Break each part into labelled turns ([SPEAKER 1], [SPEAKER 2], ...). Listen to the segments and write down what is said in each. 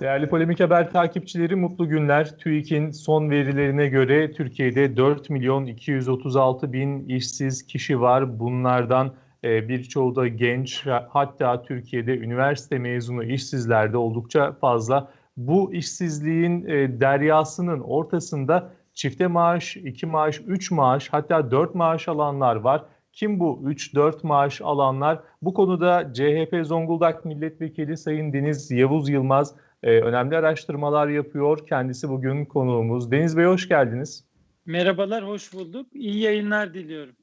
[SPEAKER 1] Değerli Polemik Haber takipçileri mutlu günler. TÜİK'in son verilerine göre Türkiye'de 4 milyon 236 bin işsiz kişi var. Bunlardan e, birçoğu da genç hatta Türkiye'de üniversite mezunu işsizler de oldukça fazla. Bu işsizliğin e, deryasının ortasında çifte maaş, iki maaş, üç maaş hatta dört maaş alanlar var. Kim bu 3-4 maaş alanlar? Bu konuda CHP Zonguldak Milletvekili Sayın Deniz Yavuz Yılmaz e, önemli araştırmalar yapıyor. Kendisi bugün konuğumuz. Deniz Bey hoş geldiniz.
[SPEAKER 2] Merhabalar, hoş bulduk. İyi yayınlar diliyorum.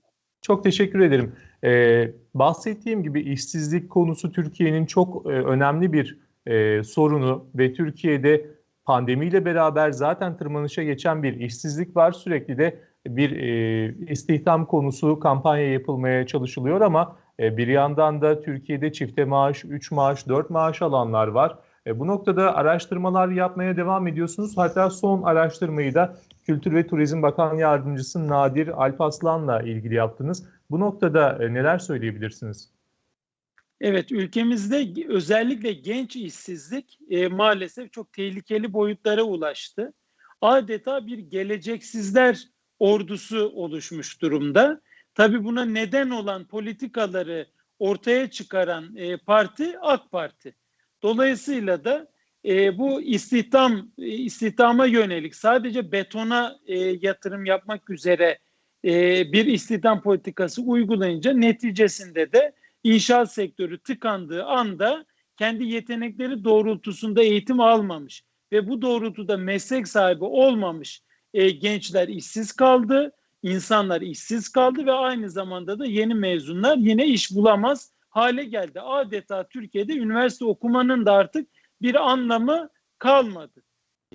[SPEAKER 1] Çok teşekkür ederim. Ee, bahsettiğim gibi işsizlik konusu Türkiye'nin çok e, önemli bir e, sorunu ve Türkiye'de pandemiyle beraber zaten tırmanışa geçen bir işsizlik var. Sürekli de bir e, istihdam konusu kampanya yapılmaya çalışılıyor ama e, bir yandan da Türkiye'de çifte maaş, 3 maaş, 4 maaş alanlar var. E, bu noktada araştırmalar yapmaya devam ediyorsunuz. Hatta son araştırmayı da Kültür ve Turizm Bakan Yardımcısı Nadir Alpaslan'la ilgili yaptınız. Bu noktada e, neler söyleyebilirsiniz?
[SPEAKER 2] Evet, ülkemizde özellikle genç işsizlik e, maalesef çok tehlikeli boyutlara ulaştı. Adeta bir geleceksizler ordusu oluşmuş durumda. Tabii buna neden olan politikaları ortaya çıkaran e, parti AK Parti. Dolayısıyla da e, bu istihdam e, istihdama yönelik sadece betona e, yatırım yapmak üzere e, bir istihdam politikası uygulayınca neticesinde de inşaat sektörü tıkandığı anda kendi yetenekleri doğrultusunda eğitim almamış ve bu doğrultuda meslek sahibi olmamış e, gençler işsiz kaldı, insanlar işsiz kaldı ve aynı zamanda da yeni mezunlar yine iş bulamaz hale geldi. Adeta Türkiye'de üniversite okumanın da artık bir anlamı kalmadı.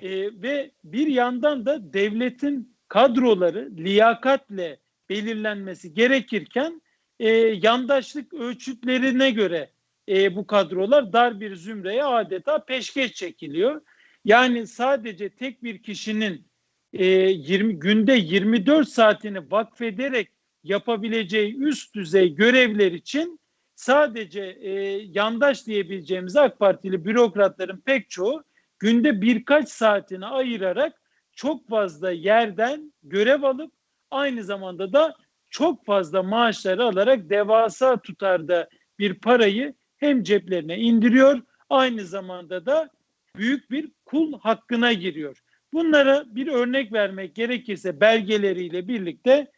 [SPEAKER 2] E, ve bir yandan da devletin kadroları liyakatle belirlenmesi gerekirken e, yandaşlık ölçütlerine göre e, bu kadrolar dar bir zümreye adeta peşkeş çekiliyor. Yani sadece tek bir kişinin e, 20 günde 24 saatini vakfederek yapabileceği üst düzey görevler için sadece e, yandaş diyebileceğimiz AK Partili bürokratların pek çoğu günde birkaç saatini ayırarak çok fazla yerden görev alıp aynı zamanda da çok fazla maaşları alarak devasa tutarda bir parayı hem ceplerine indiriyor aynı zamanda da büyük bir kul hakkına giriyor. Bunlara bir örnek vermek gerekirse belgeleriyle birlikte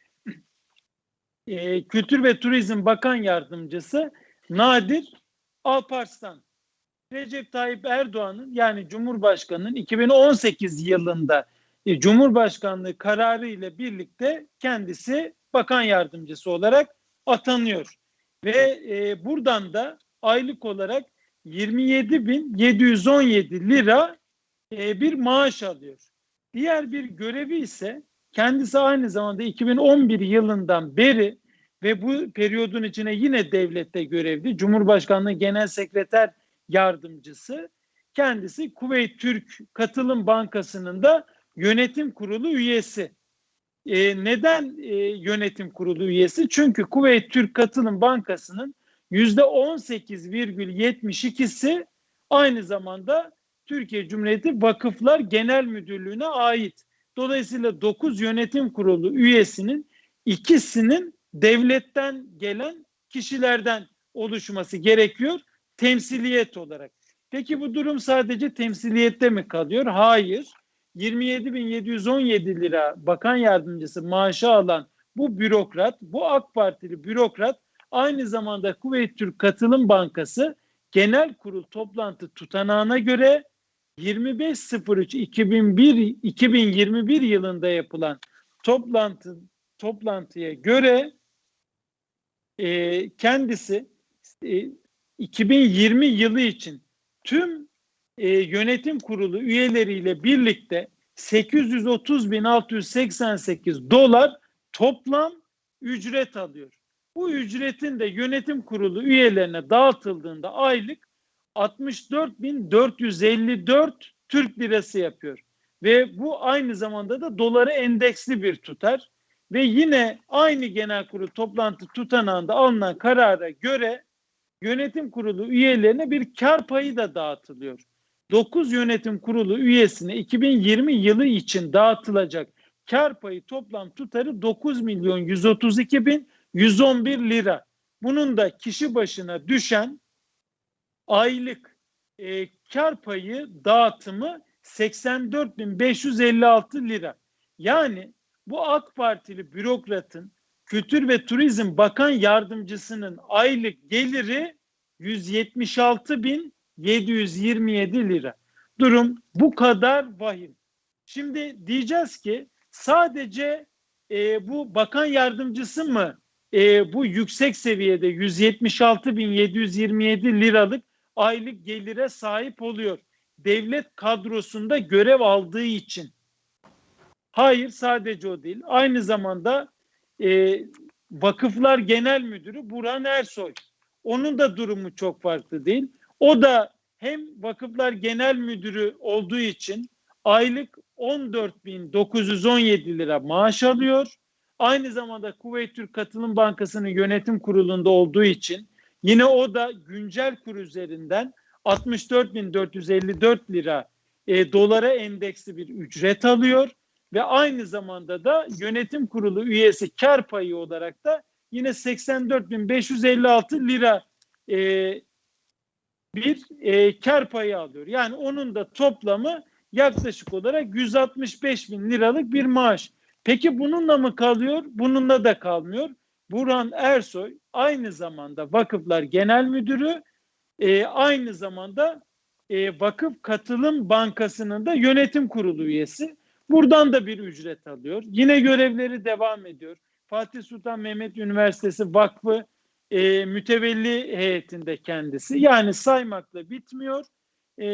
[SPEAKER 2] e, Kültür ve Turizm Bakan Yardımcısı Nadir Alparslan Recep Tayyip Erdoğan'ın yani Cumhurbaşkanı'nın 2018 yılında e, Cumhurbaşkanlığı kararı ile birlikte kendisi bakan yardımcısı olarak atanıyor. Ve e, buradan da aylık olarak 27.717 lira e, bir maaş alıyor. Diğer bir görevi ise kendisi aynı zamanda 2011 yılından beri ve bu periyodun içine yine devlette görevli Cumhurbaşkanlığı Genel Sekreter Yardımcısı. Kendisi Kuveyt Türk Katılım Bankası'nın da yönetim kurulu üyesi. E, neden e, yönetim kurulu üyesi? Çünkü Kuveyt Türk Katılım Bankası'nın yüzde 18,72'si aynı zamanda Türkiye Cumhuriyeti Vakıflar Genel Müdürlüğü'ne ait. Dolayısıyla 9 yönetim kurulu üyesinin ikisinin devletten gelen kişilerden oluşması gerekiyor temsiliyet olarak. Peki bu durum sadece temsiliyette mi kalıyor? Hayır. 27.717 lira bakan yardımcısı maaşı alan bu bürokrat, bu AK Partili bürokrat aynı zamanda Kuveyt Türk Katılım Bankası Genel Kurul toplantı tutanağına göre 25.03.2001 2021 yılında yapılan toplantı toplantıya göre e, kendisi e, 2020 yılı için tüm e, yönetim kurulu üyeleriyle birlikte 830.688 dolar toplam ücret alıyor. Bu ücretin de yönetim kurulu üyelerine dağıtıldığında aylık 64.454 Türk lirası yapıyor. Ve bu aynı zamanda da doları endeksli bir tutar. Ve yine aynı genel kurul toplantı tutanağında alınan karara göre yönetim kurulu üyelerine bir kar payı da dağıtılıyor. 9 yönetim kurulu üyesine 2020 yılı için dağıtılacak kar payı toplam tutarı 9 milyon 132 bin 111 lira. Bunun da kişi başına düşen aylık e, kar payı dağıtımı 84.556 lira. Yani bu AK Partili bürokratın Kültür ve Turizm Bakan Yardımcısının aylık geliri 176.727 lira. Durum bu kadar vahim. Şimdi diyeceğiz ki sadece e, bu bakan yardımcısı mı e, bu yüksek seviyede 176.727 liralık aylık gelire sahip oluyor. Devlet kadrosunda görev aldığı için. Hayır sadece o değil. Aynı zamanda e, Vakıflar Genel Müdürü Burhan Ersoy. Onun da durumu çok farklı değil. O da hem Vakıflar Genel Müdürü olduğu için aylık 14.917 lira maaş alıyor. Aynı zamanda Kuveyt Türk Katılım Bankası'nın yönetim kurulunda olduğu için yine o da güncel kur üzerinden 64.454 lira e, dolara endeksli bir ücret alıyor ve aynı zamanda da yönetim kurulu üyesi kar payı olarak da yine 84.556 lira e, bir e, kar payı alıyor. Yani onun da toplamı yaklaşık olarak 165 bin liralık bir maaş. Peki bununla mı kalıyor? Bununla da kalmıyor. Burhan Ersoy aynı zamanda Vakıflar Genel Müdürü, e, aynı zamanda e, Vakıf Katılım Bankası'nın da yönetim kurulu üyesi. Buradan da bir ücret alıyor. Yine görevleri devam ediyor. Fatih Sultan Mehmet Üniversitesi Vakfı e, mütevelli heyetinde kendisi. Yani saymakla bitmiyor. E,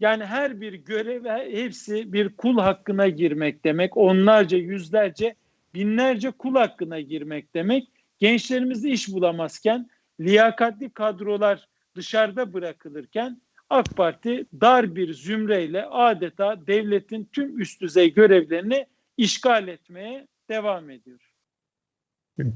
[SPEAKER 2] yani her bir görev hepsi bir kul hakkına girmek demek. Onlarca, yüzlerce, binlerce kul hakkına girmek demek. Gençlerimiz iş bulamazken, liyakatli kadrolar dışarıda bırakılırken AK Parti dar bir zümreyle adeta devletin tüm üst düzey görevlerini işgal etmeye devam ediyor.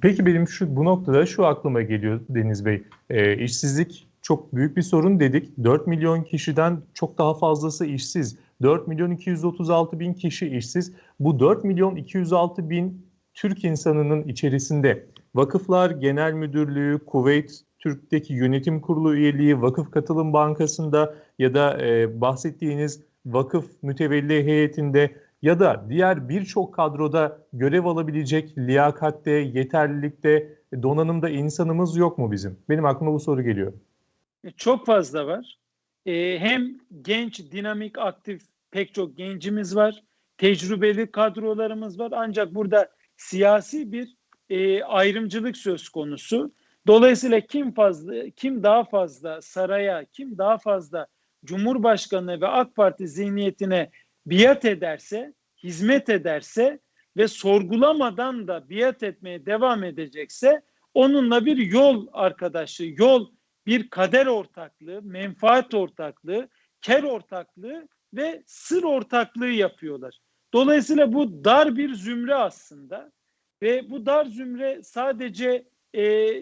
[SPEAKER 1] Peki benim şu bu noktada şu aklıma geliyor Deniz Bey. E, işsizlik çok büyük bir sorun dedik. 4 milyon kişiden çok daha fazlası işsiz. 4 milyon 236 bin kişi işsiz. Bu 4 milyon 206 bin Türk insanının içerisinde Vakıflar Genel Müdürlüğü, Kuveyt Türk'teki yönetim kurulu üyeliği, Vakıf Katılım Bankası'nda ya da e, bahsettiğiniz vakıf mütevelli heyetinde ya da diğer birçok kadroda görev alabilecek liyakatte, yeterlilikte, donanımda insanımız yok mu bizim? Benim aklıma bu soru geliyor.
[SPEAKER 2] E, çok fazla var. Ee, hem genç, dinamik, aktif pek çok gencimiz var. Tecrübeli kadrolarımız var. Ancak burada siyasi bir e, ayrımcılık söz konusu. Dolayısıyla kim fazla, kim daha fazla saraya, kim daha fazla Cumhurbaşkanı ve AK Parti zihniyetine biat ederse, hizmet ederse ve sorgulamadan da biat etmeye devam edecekse onunla bir yol arkadaşlığı, yol bir kader ortaklığı, menfaat ortaklığı, ker ortaklığı ve sır ortaklığı yapıyorlar. Dolayısıyla bu dar bir zümre aslında ve bu dar zümre sadece e,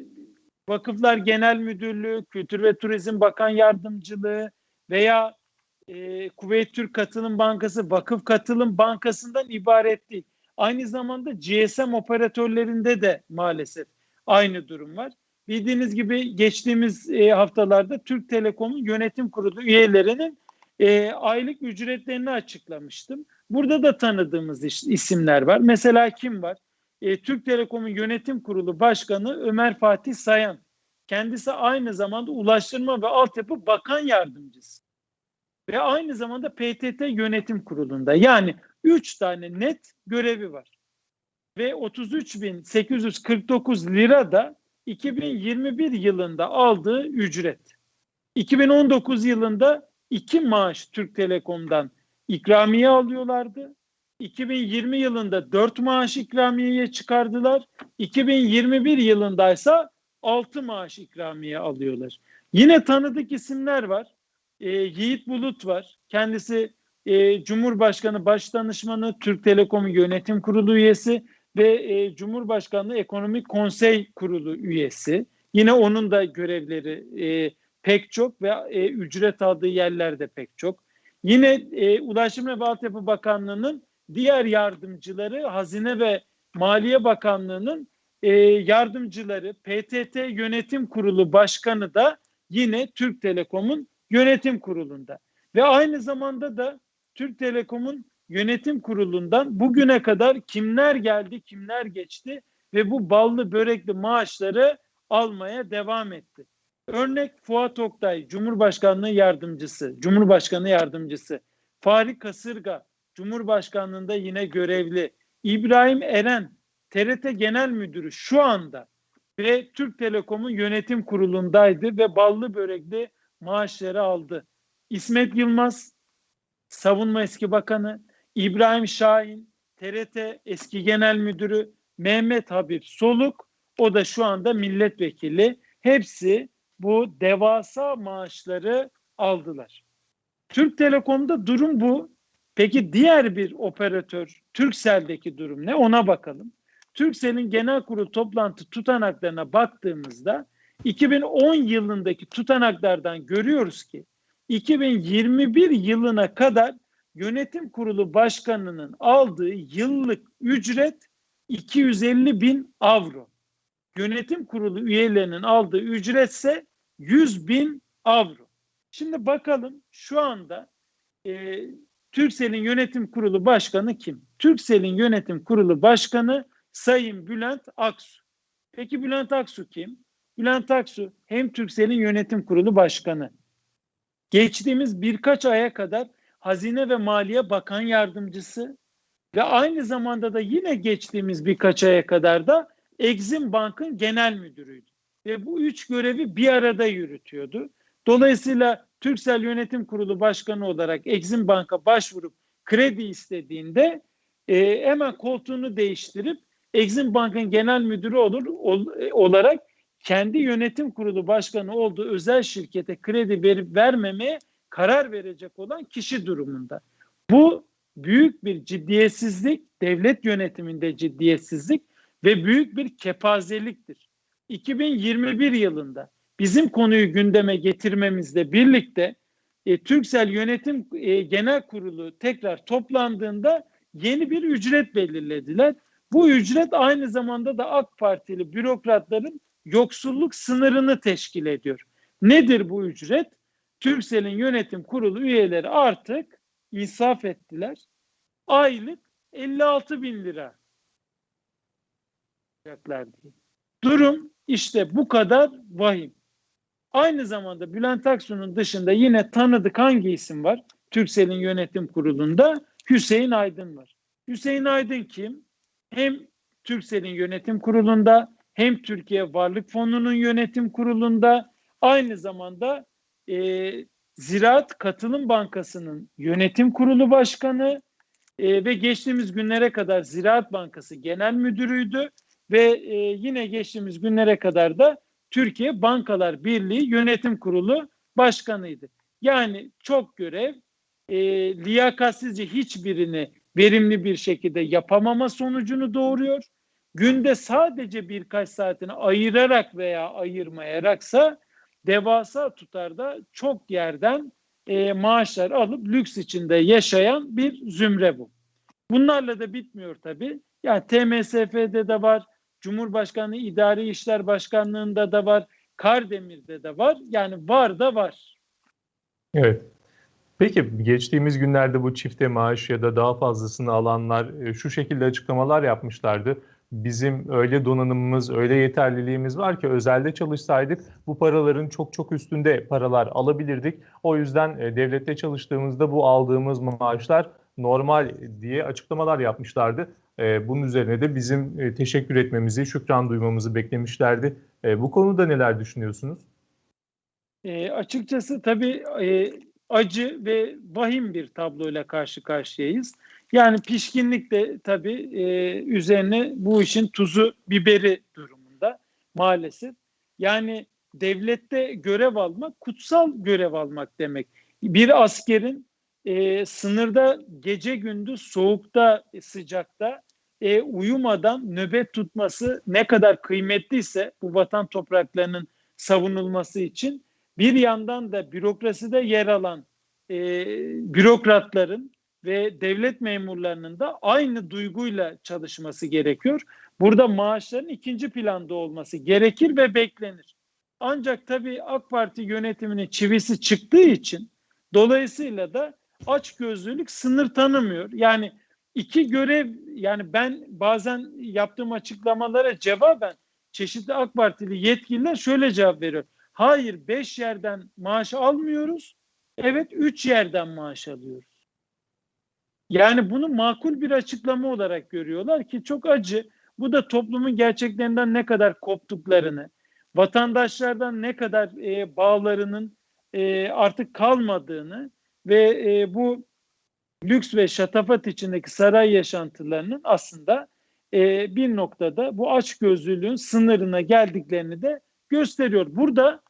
[SPEAKER 2] Vakıflar Genel Müdürlüğü, Kültür ve Turizm Bakan Yardımcılığı veya e, Kuveyt Türk Katılım Bankası, Vakıf Katılım Bankası'ndan ibaret değil. Aynı zamanda GSM operatörlerinde de maalesef aynı durum var. Bildiğiniz gibi geçtiğimiz e, haftalarda Türk Telekom'un yönetim kurulu üyelerinin e, aylık ücretlerini açıklamıştım. Burada da tanıdığımız iş, isimler var. Mesela kim var? E, Türk Telekom'un yönetim kurulu başkanı Ömer Fatih Sayan. Kendisi aynı zamanda Ulaştırma ve Altyapı Bakan Yardımcısı. Ve aynı zamanda PTT Yönetim Kurulu'nda. Yani 3 tane net görevi var. Ve 33.849 lira da 2021 yılında aldığı ücret. 2019 yılında iki maaş Türk Telekom'dan ikramiye alıyorlardı. 2020 yılında 4 maaş ikramiyeye çıkardılar. 2021 yılında ise 6 maaş ikramiye alıyorlar. Yine tanıdık isimler var. E, Yiğit Bulut var. Kendisi e, Cumhurbaşkanı Başdanışmanı, Türk Telekom Yönetim Kurulu üyesi ve e, Cumhurbaşkanlığı Ekonomik Konsey Kurulu üyesi. Yine onun da görevleri e, pek çok ve e, ücret aldığı yerlerde pek çok. Yine e, Ulaşım ve Altyapı Bakanlığı'nın diğer yardımcıları Hazine ve Maliye Bakanlığı'nın e, yardımcıları PTT Yönetim Kurulu Başkanı da yine Türk Telekom'un yönetim kurulunda. Ve aynı zamanda da Türk Telekom'un yönetim kurulundan bugüne kadar kimler geldi, kimler geçti ve bu ballı börekli maaşları almaya devam etti. Örnek Fuat Oktay, Cumhurbaşkanlığı Yardımcısı, Cumhurbaşkanı Yardımcısı, Fahri Kasırga, Cumhurbaşkanlığında yine görevli, İbrahim Eren, TRT Genel Müdürü şu anda ve Türk Telekom'un yönetim kurulundaydı ve ballı börekli maaşları aldı. İsmet Yılmaz, Savunma Eski Bakanı, İbrahim Şahin, TRT Eski Genel Müdürü, Mehmet Habib Soluk, o da şu anda milletvekili. Hepsi bu devasa maaşları aldılar. Türk Telekom'da durum bu. Peki diğer bir operatör Turkcell'deki durum ne? Ona bakalım. Turkcell'in genel kurul toplantı tutanaklarına baktığımızda 2010 yılındaki tutanaklardan görüyoruz ki 2021 yılına kadar yönetim kurulu başkanının aldığı yıllık ücret 250 bin avro. Yönetim kurulu üyelerinin aldığı ücretse 100 bin avro. Şimdi bakalım şu anda e, Türksel'in yönetim kurulu başkanı kim? Türksel'in yönetim kurulu başkanı Sayın Bülent Aksu. Peki Bülent Aksu kim? Bülent Aksu hem Türksel'in yönetim kurulu başkanı. Geçtiğimiz birkaç aya kadar Hazine ve Maliye Bakan Yardımcısı ve aynı zamanda da yine geçtiğimiz birkaç aya kadar da Exim Bank'ın genel müdürüydü. Ve bu üç görevi bir arada yürütüyordu. Dolayısıyla Türksel Yönetim Kurulu Başkanı olarak Exim Bank'a başvurup kredi istediğinde e, hemen koltuğunu değiştirip Exim Bank'ın genel müdürü olur ol, e, olarak kendi yönetim kurulu başkanı olduğu özel şirkete kredi verip vermemeye karar verecek olan kişi durumunda. Bu büyük bir ciddiyetsizlik, devlet yönetiminde ciddiyetsizlik ve büyük bir kepazeliktir. 2021 yılında bizim konuyu gündeme getirmemizle birlikte e, Türksel Yönetim e, Genel Kurulu tekrar toplandığında yeni bir ücret belirlediler. Bu ücret aynı zamanda da AK Partili bürokratların yoksulluk sınırını teşkil ediyor. Nedir bu ücret? Türksel'in yönetim kurulu üyeleri artık insaf ettiler. Aylık 56 bin lira diye. Durum işte bu kadar vahim. Aynı zamanda Bülent Aksu'nun dışında yine tanıdık hangi isim var? Türksel'in yönetim kurulunda Hüseyin Aydın var. Hüseyin Aydın kim? Hem Türksel'in yönetim kurulunda hem Türkiye Varlık Fonu'nun yönetim kurulunda aynı zamanda e, Ziraat Katılım Bankası'nın yönetim kurulu başkanı e, ve geçtiğimiz günlere kadar Ziraat Bankası Genel Müdürüydü ve e, yine geçtiğimiz günlere kadar da Türkiye Bankalar Birliği Yönetim Kurulu Başkanıydı. Yani çok görev, e, liyakatsizce hiçbirini verimli bir şekilde yapamama sonucunu doğuruyor. Günde sadece birkaç saatini ayırarak veya ayırmayaraksa devasa tutarda çok yerden e, maaşlar alıp lüks içinde yaşayan bir zümre bu. Bunlarla da bitmiyor tabii. Yani TMSF'de de var, Cumhurbaşkanlığı İdari İşler Başkanlığı'nda da var, Kardemir'de de var. Yani var da var.
[SPEAKER 1] Evet. Peki geçtiğimiz günlerde bu çifte maaş ya da daha fazlasını alanlar e, şu şekilde açıklamalar yapmışlardı bizim öyle donanımımız, öyle yeterliliğimiz var ki özelde çalışsaydık bu paraların çok çok üstünde paralar alabilirdik. O yüzden e, devlette çalıştığımızda bu aldığımız maaşlar normal diye açıklamalar yapmışlardı. E, bunun üzerine de bizim e, teşekkür etmemizi, şükran duymamızı beklemişlerdi. Bu konuda neler düşünüyorsunuz?
[SPEAKER 2] E, açıkçası tabii e, acı ve vahim bir tabloyla karşı karşıyayız. Yani pişkinlik de tabii e, üzerine bu işin tuzu biberi durumunda maalesef. Yani devlette görev almak kutsal görev almak demek. Bir askerin e, sınırda gece gündüz soğukta sıcakta e, uyumadan nöbet tutması ne kadar kıymetliyse bu vatan topraklarının savunulması için bir yandan da bürokraside yer alan e, bürokratların ve devlet memurlarının da aynı duyguyla çalışması gerekiyor. Burada maaşların ikinci planda olması gerekir ve beklenir. Ancak tabii AK Parti yönetiminin çivisi çıktığı için dolayısıyla da açgözlülük sınır tanımıyor. Yani iki görev yani ben bazen yaptığım açıklamalara cevaben çeşitli AK Partili yetkililer şöyle cevap veriyor. Hayır beş yerden maaş almıyoruz. Evet üç yerden maaş alıyoruz. Yani bunu makul bir açıklama olarak görüyorlar ki çok acı. Bu da toplumun gerçeklerinden ne kadar koptuklarını, vatandaşlardan ne kadar e, bağlarının e, artık kalmadığını ve e, bu lüks ve şatafat içindeki saray yaşantılarının aslında e, bir noktada bu açgözlülüğün sınırına geldiklerini de gösteriyor. Burada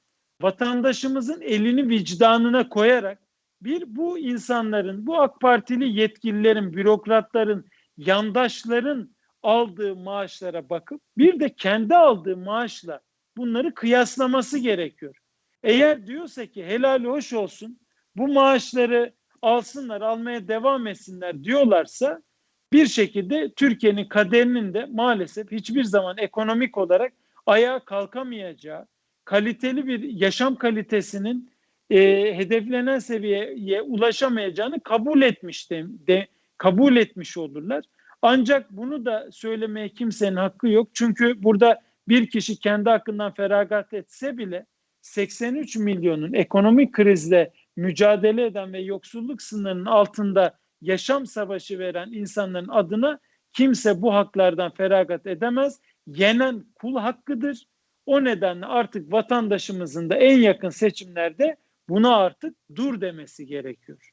[SPEAKER 2] vatandaşımızın elini vicdanına koyarak bir bu insanların, bu AK Partili yetkililerin, bürokratların, yandaşların aldığı maaşlara bakıp bir de kendi aldığı maaşla bunları kıyaslaması gerekiyor. Eğer diyorsa ki helal hoş olsun bu maaşları alsınlar, almaya devam etsinler diyorlarsa bir şekilde Türkiye'nin kaderinin de maalesef hiçbir zaman ekonomik olarak ayağa kalkamayacağı, kaliteli bir yaşam kalitesinin e, hedeflenen seviyeye ulaşamayacağını kabul etmiş de, de kabul etmiş olurlar. Ancak bunu da söylemeye kimsenin hakkı yok. Çünkü burada bir kişi kendi hakkından feragat etse bile 83 milyonun ekonomik krizle mücadele eden ve yoksulluk sınırının altında yaşam savaşı veren insanların adına kimse bu haklardan feragat edemez. Yenen kul hakkıdır. O nedenle artık vatandaşımızın da en yakın seçimlerde buna artık dur demesi gerekiyor.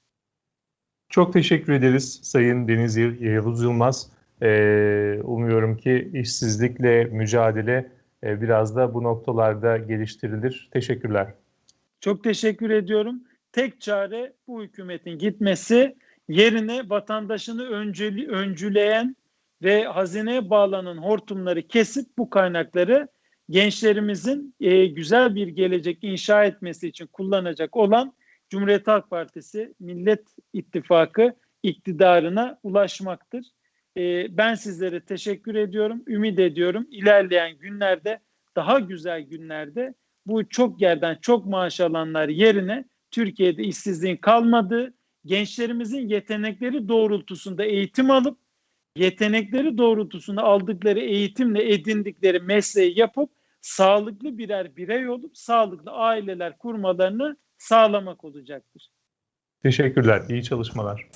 [SPEAKER 1] Çok teşekkür ederiz Sayın Deniz Yavuz Yılmaz. Ee, umuyorum ki işsizlikle mücadele e, biraz da bu noktalarda geliştirilir. Teşekkürler.
[SPEAKER 2] Çok teşekkür ediyorum. Tek çare bu hükümetin gitmesi, yerine vatandaşını önceli, öncüleyen ve hazineye bağlanan hortumları kesip bu kaynakları gençlerimizin e, güzel bir gelecek inşa etmesi için kullanacak olan Cumhuriyet Halk Partisi Millet İttifakı iktidarına ulaşmaktır. E, ben sizlere teşekkür ediyorum, ümit ediyorum. İlerleyen günlerde, daha güzel günlerde bu çok yerden çok maaş alanlar yerine Türkiye'de işsizliğin kalmadığı, gençlerimizin yetenekleri doğrultusunda eğitim alıp yetenekleri doğrultusunda aldıkları eğitimle edindikleri mesleği yapıp sağlıklı birer birey olup sağlıklı aileler kurmalarını sağlamak olacaktır.
[SPEAKER 1] Teşekkürler. İyi çalışmalar.